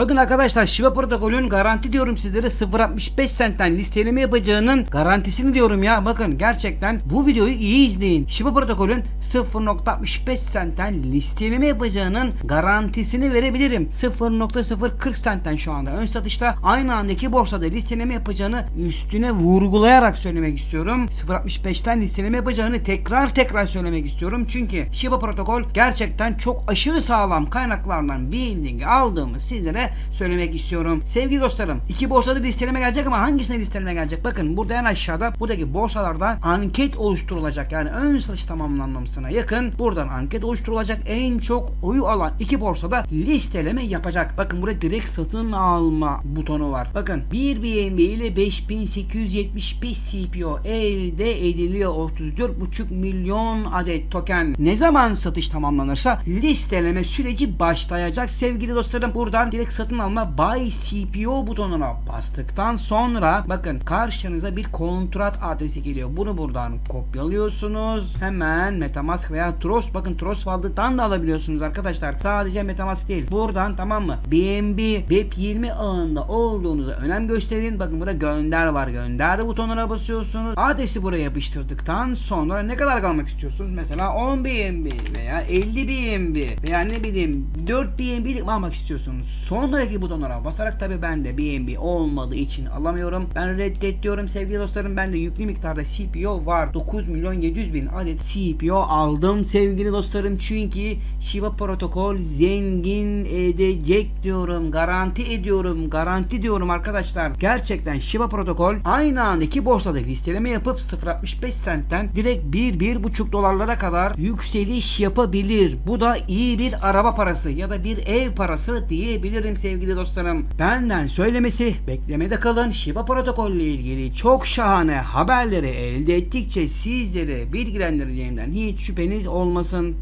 Bakın arkadaşlar Shiba protokolün garanti diyorum sizlere 0.65 sentten listeleme yapacağının garantisini diyorum ya. Bakın gerçekten bu videoyu iyi izleyin. Shiba protokolün 0.65 sentten listeleme yapacağının garantisini verebilirim. 0.040 sentten şu anda ön satışta aynı anda iki borsada listeleme yapacağını üstüne vurgulayarak söylemek istiyorum. 0.65'ten listeleme yapacağını tekrar tekrar söylemek istiyorum. Çünkü Shiba protokol gerçekten çok aşırı sağlam kaynaklardan bildiğini aldığımı sizlere söylemek istiyorum. Sevgili dostlarım iki borsada listeleme gelecek ama hangisine listeleme gelecek? Bakın burada en aşağıda buradaki borsalarda anket oluşturulacak. Yani ön satış tamamlanmasına yakın buradan anket oluşturulacak. En çok oyu alan iki borsada listeleme yapacak. Bakın burada direkt satın alma butonu var. Bakın 1 BNB ile 5875 CPO elde ediliyor. 34,5 milyon adet token. Ne zaman satış tamamlanırsa listeleme süreci başlayacak sevgili dostlarım. Buradan direkt satın alma buy CPO butonuna bastıktan sonra bakın karşınıza bir kontrat adresi geliyor. Bunu buradan kopyalıyorsunuz. Hemen Metamask veya Trust bakın Trust Wallet'tan da alabiliyorsunuz arkadaşlar. Sadece Metamask değil. Buradan tamam mı? BNB Web 20 ağında olduğunuza önem gösterin. Bakın burada gönder var. Gönder butonuna basıyorsunuz. Adresi buraya yapıştırdıktan sonra ne kadar kalmak istiyorsunuz? Mesela 10 BNB veya 50 BNB veya ne bileyim 4 BNB'lik mi almak istiyorsunuz? Sonraki butonlara basarak tabi ben de BNB olmadığı için alamıyorum. Ben reddet diyorum sevgili dostlarım. Ben de yüklü miktarda CPO var. 9 milyon 700 bin adet CPO aldım sevgili dostlarım. Çünkü Shiba protokol zengin edecek diyorum. Garanti ediyorum. Garanti diyorum arkadaşlar. Gerçekten Shiba protokol aynı anda iki borsada listeleme yapıp 0.65 sentten direkt 1-1.5 dolarlara kadar yükseliş yapabilir. Bu da iyi bir araba parası ya da bir ev parası diyebilirim sevgili dostlarım. Benden söylemesi beklemede kalın. Shiba protokol ile ilgili çok şahane haberleri elde ettikçe sizleri bilgilendireceğimden hiç şüpheniz olmasın.